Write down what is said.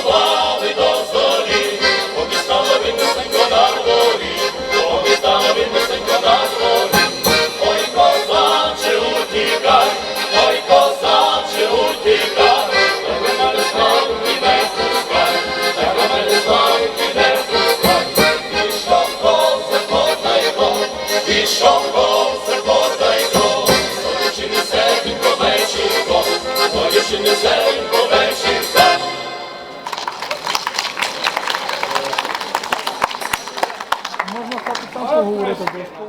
Oh, można taki sam to